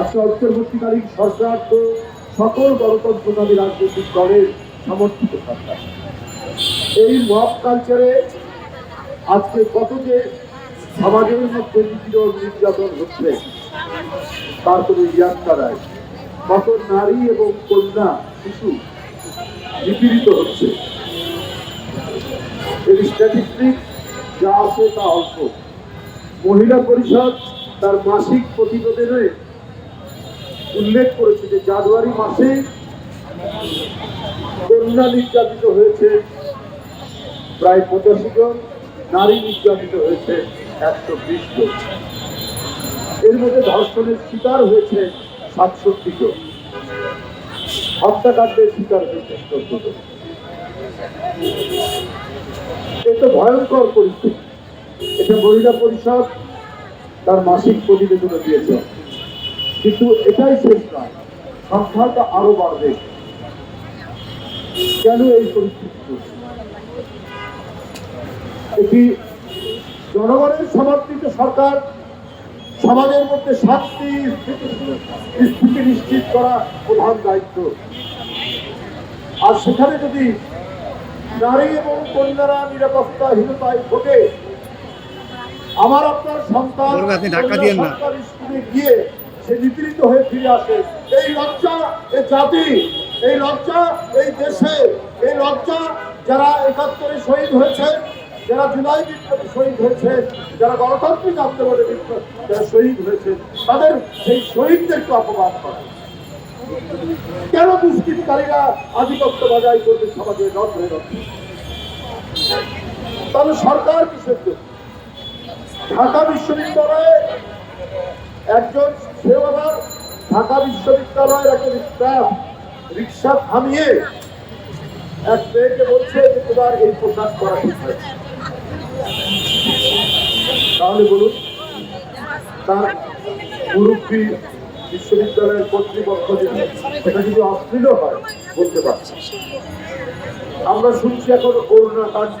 আজকে অন্তর্বর্তীকালীন সরকার তো সকল গণতন্ত্রকামী রাজনৈতিক দলের সমর্থিত সরকার। এই মব কালচারে আজকে কত যে সমাজের মধ্যে নিপীড়ন নির্যাতন হচ্ছে, তার কোনো ইয়াত্রা নাই। কত নারী এবং কন্যা, শিশু নিপীড়িত হচ্ছে। এর স্ট্যাটিস্টিক যা আছে তা অল্প। মহিলা পরিষদ তার মাসিক প্রতিবেদনে উল্লেখ করেছে যে জানুয়ারি মাসে কন্যা নির্যাতিত হয়েছে প্রায় পঁচাশি জন, নারী নির্যাতিত হয়েছে একশো বিশ জন। এর মধ্যে ধর্ষণের শিকার হয়েছে সাতষট্টি জন। হত্যাকাণ্ডের শিকার হয়েছে চোদ্দ জন। এ তো ভয়ঙ্কর পরিস্থিতি। এটা মহিলা পরিষদ তার মাসিক প্রতিবেদনে দিয়েছে। কিন্তু এটাই শেষ নয়। সংখ্যাটা আরও বাড়বে। কেন এই পরিস্থিতি এটি জনগণের সমর্থিত সরকার সমাজের মধ্যে শান্তি স্থিতি- নিশ্চিত করা প্রধান দায়িত্ব। আর সেখানে যদি নারী এবং কন্যারা নিরাপত্তাহীনতায় ভোগে আমার আপনার সন্তান স্কুলে গিয়ে সে নিপীড়িত হয়ে ফিরে আসে। এই লজ্জা এই জাতি, এই লজ্জা এই দেশে, এই লজ্জা যারা একাত্তরে শহীদ হয়েছে, যারা জুলাই বিপ্লবে শহীদ হয়েছে, যারা গণতান্ত্রিক আন্দোলনে যারা শহীদ হয়েছে, তাদের সেই শহীদদেরকে অপমান করে। কেন দুষ্কৃতিকারীরা আধিপত্য বজায় করবে সমাজে রন্ধ্রে রন্ধ্রে তাহলে সরকার কিসের জন্য? ঢাকা বিশ্ববিদ্যালয়ে একজন সেও আবার ঢাকা বিশ্ববিদ্যালয়ের একজন স্টাফ রিক্সা থামিয়ে এক মেয়েকে বলছে যে তোমার এই পোশাক করা তাহলে বলুন, তার মুরব্বী বিশ্ববিদ্যালয়ের কর্তৃপক্ষ যদি সেটা যদি অশ্লীল হয় বলতে পারছে আমরা শুনছি এখন করুণা কাণ্ড।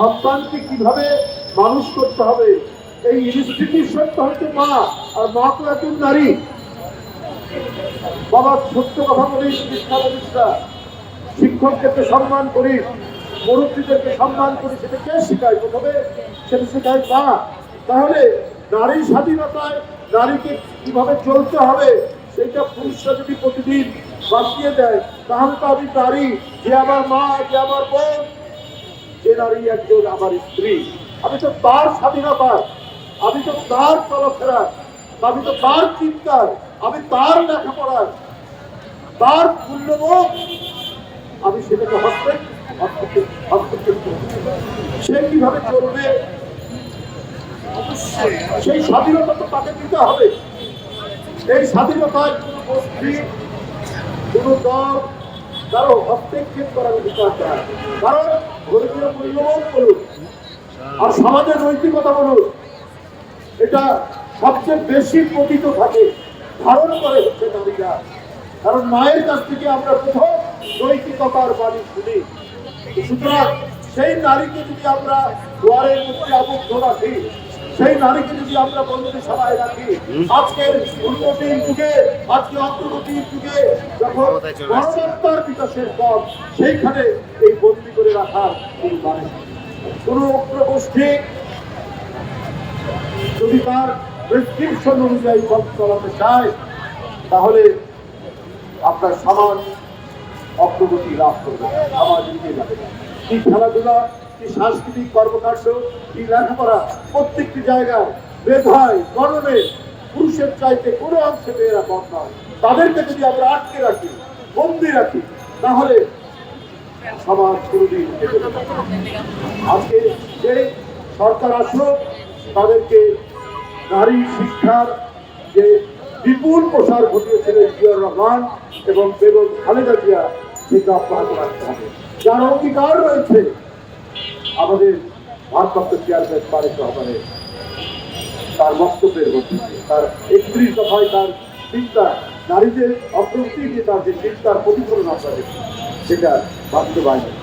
সন্তানকে কীভাবে মানুষ করতে হবে? এই ইনস্টিটিউশন তো হচ্ছে মা আর মা তো একজন নারী। বাবা সত্য কথা বলি শিক্ষা প্রতিষ্ঠা শিক্ষকদেরকে সম্মান করি মুরব্বীদেরকে সম্মান করি সেটা কে শেখায় প্রথমে সেটা শেখায় মা তাহলে নারী স্বাধীনতায় নারীকে কীভাবে চলতে হবে সেইটা পুরুষরা যদি প্রতিদিন বাঁচিয়ে দেয়, তাহলে তো আমি নারী, যে আমার মা, যে আমার বোন যে নারী একজন আমার স্ত্রী। আমি তো তার স্বাধীনতা আমি তো তার চলাফেরা আমি তো তার চিন্তার, আমি তার লেখাপড়ার, তার মূল্যবোধ, আমি সেটাকে হস্তক্ষেপ। সে কীভাবে চলবে? সেই স্বাধীনতা তো তাকে দিতে হবে। এই স্বাধীনতায় কোনো গোষ্ঠী, কোনো দল কারও হস্তক্ষেপ করার অধিকার দেয় কারণ ধর্মীয় মূল্যবোধ বলুন আর সমাজের নৈতিকতা বলুন। এটা সবচেয়ে বেশি পতিত থাকে ধারণ করে হচ্ছে নারীরা কারণ মায়ের কাছ থেকে আমরা প্রথম নৈতিকতার বাণী শুনি। সুতরাং সেই নারীকে যদি আমরা দুয়ারের মধ্যে আবদ্ধ রাখি সেই নারীকে যদি আমরা বন্ধু সবাই রাখি আজকের উন্নতির যুগে আজকে অগ্রগতির যুগে যখন বিকাশের পথ সেইখানে এই বন্দি করে রাখার এই মানে কোন অগ্রগোষ্ঠী যদি তার প্রেসক্রিপশন অনুযায়ী পথ চলাতে চায় তাহলে আপনার সমাজ অগ্রগতি লাভ করবে সমাজ এগিয়ে যাবে। কি খেলাধুলা কি সাংস্কৃতিক কর্মকাণ্ড কি লেখাপড়া প্রত্যেকটি জায়গায় মেধায় গণনে পুরুষের চাইতে কোনো অংশে মেয়েরা কম নয়। তাদেরকে যদি আমরা আটকে রাখি, বন্দি রাখি, তাহলে সমাজ কোনোদিন আজকে যে সরকার আসলো, তাদেরকে নারী শিক্ষার যে বিপুল প্রসার ঘটিয়েছিলেন জিয়াউর রহমান এবং বেগম খালেদা জিয়া, সেটা অব্যাহত রাখতে হবে। যার অঙ্গীকার রয়েছে আমাদের ভারপ্রাপ্ত চেয়ারম্যান তারেক রহমানের তার বক্তব্যের মধ্যে তার একত্রিশ দফায় তার চিন্তা নারীদের অগ্রগতি যে তার যে চিন্তার প্রতিফলন আপনাদের সেটা বাস্তবায়ন